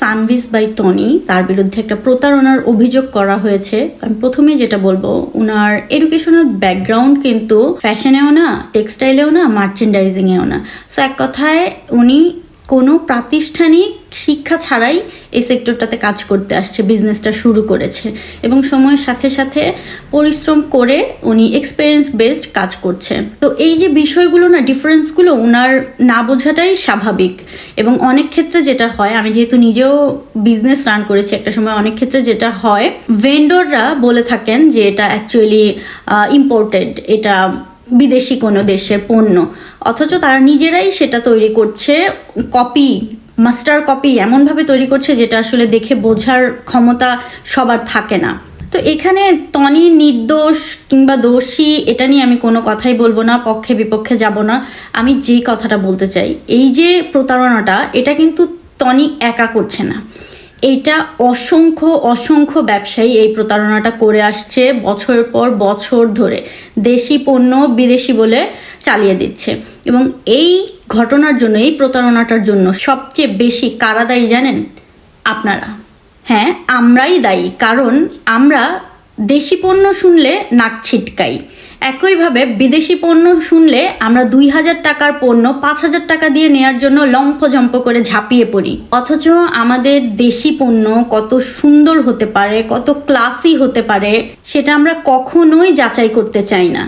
Sanvees by Tony, তার বিরুদ্ধে একটা প্রতারণার অভিযোগ করা হয়েছে। আমি প্রথমে যেটা বলব ওনার এডুকেশনাল ব্যাকগ্রাউন্ড কিন্তু ফ্যাশনেও না টেক্সটাইলেও না মার্চেন্ডাইজিংয়েও না। সো এক কথায় উনি কোনো প্রাতিষ্ঠানিক শিক্ষা ছাড়াই এই সেক্টরটাতে কাজ করতে আসছে বিজনেসটা শুরু করেছে। এবং সময়ের সাথে সাথে পরিশ্রম করে উনি এক্সপিরিয়েন্স বেসড কাজ করছে। তো এই যে বিষয়গুলো না ডিফারেন্সগুলো ওনার না বোঝাটাই স্বাভাবিক। এবং অনেক ক্ষেত্রে যেটা হয়, আমি যেহেতু নিজেও বিজনেস রান করেছি একটা সময়, অনেক ক্ষেত্রে যেটা হয় ভেন্ডররা বলে থাকেন যে এটা অ্যাকচুয়ালি ইম্পোর্টেড এটা বিদেশি কোনো দেশের পণ্য। অথচ তারা নিজেরাই সেটা তৈরি করছে কপি মাস্টার কপি এমনভাবে তৈরি করছে যেটা আসলে দেখে বোঝার ক্ষমতা সবার থাকে না। তো এখানে তনি, নির্দোষ কিংবা দোষী, এটা নিয়ে আমি কোনো কথাই বলব না, পক্ষে বিপক্ষে যাব না। আমি যেই কথাটা বলতে চাই, এই যে প্রতারণাটা, এটা কিন্তু তনি একা করছে না। এটা অসংখ্য অসংখ্য ব্যবসায়ী এই প্রতারণাটা করে আসছে বছরের পর বছর ধরে। দেশি পণ্য বিদেশি বলে চালিয়ে দিচ্ছে। এবং এই ঘটনার জন্য, এই প্রতারণাটার জন্য সবচেয়ে বেশি কারা দায়ী জানেন আপনারা? হ্যাঁ আমরাই দায়ী, কারণ আমরা দেশি পণ্য শুনলে নাক ছিটকাই। একইভাবে বিদেশি পণ্য শুনলে আমরা দুই হাজার টাকার পণ্য পাঁচ হাজার টাকা দিয়ে নেয়ার জন্য লম্ফজম্প করে ঝাঁপিয়ে পড়ি। অথচ আমাদের দেশি পণ্য কত সুন্দর হতে পারে, কত ক্লাসি হতে পারে, সেটা আমরা কখনোই যাচাই করতে চাই না।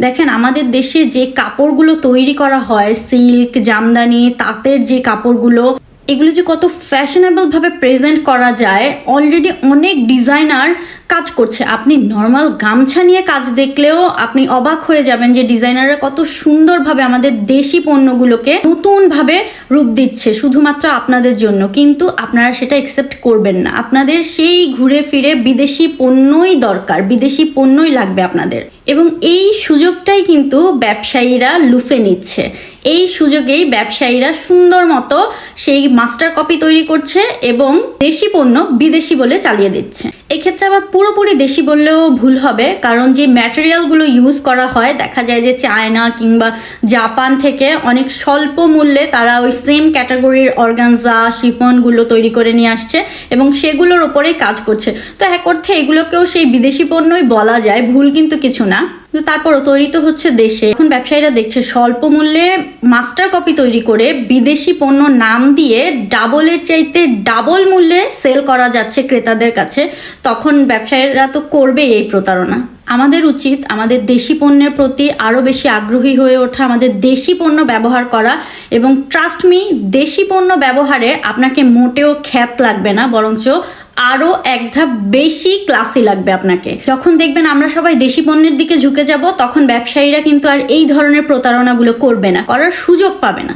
দেখেন, আমাদের দেশে যে কাপড়গুলো তৈরি করা হয়, সিল্ক, জামদানি, তাঁতের যে কাপড়গুলো, এগুলো যে কত ফ্যাশনেবল ভাবে প্রেজেন্ট করা যায় অলরেডি অনেক ডিজাইনার কাজ করছে। আপনি নর্মাল গামছা নিয়ে কাজ দেখলেও আপনি অবাক হয়ে যাবেন যে ডিজাইনাররা কত সুন্দরভাবে আমাদের দেশি পণ্যগুলোকে নতুনভাবে রূপ দিচ্ছে শুধুমাত্র আপনাদের জন্য। কিন্তু আপনারা সেটা একসেপ্ট করবেন না। আপনাদের সেই ঘুরে ফিরে বিদেশি পণ্যই দরকার, বিদেশি পণ্যই লাগবে আপনাদের। এবং এই সুযোগটাই কিন্তু ব্যবসায়ীরা লুফে নিচ্ছে। এই সুযোগেই ব্যবসায়ীরা সুন্দর মতো সেই মাস্টার কপি তৈরি করছে এবং দেশি পণ্য বিদেশি বলে চালিয়ে দিচ্ছে। এক্ষেত্রে আবার পুরোপুরি দেশি বললেও ভুল হবে, কারণ যে ম্যাটেরিয়ালগুলো ইউজ করা হয়, দেখা যায় যে চায়না কিংবা জাপান থেকে অনেক স্বল্প মূল্যে তারা ওই সেম ক্যাটাগরির অর্গানজা শিফনগুলো তৈরি করে নিয়ে আসছে এবং সেগুলোর ওপরেই কাজ করছে। তো এক অর্থে এগুলোকেও সেই বিদেশি পণ্যই বলা যায়, ভুল কিন্তু কিছু না। তারপরও তৈরি তো হচ্ছে দেশে। এখন ব্যবসায়ীরা দেখছে স্বল্প মূল্যে মাস্টার কপি তৈরি করে বিদেশি পণ্য নাম দিয়ে ডাবলের চাইতে ডাবল মূল্যে সেল করা যাচ্ছে ক্রেতাদের কাছে। তখন ব্যবসায়ীরা তো করবেই এই প্রতারণা। আমাদের উচিত আমাদের দেশি পণ্যের প্রতি আরও বেশি আগ্রহী হয়ে ওঠা, আমাদের দেশি পণ্য ব্যবহার করা এবং ট্রাস্ট মি দেশি পণ্য ব্যবহারে আপনাকে মোটেও খ্যাত লাগবে না, বরঞ্চ আরও এক ধাপ বেশি ক্লাসি লাগবে আপনাকে। যখন দেখবেন আমরা সবাই দেশি পণ্যের দিকে ঝুঁকে যাব, তখন ব্যবসায়ীরা কিন্তু আর এই ধরনের প্রতারণাগুলো করবে না, করার সুযোগ পাবে না।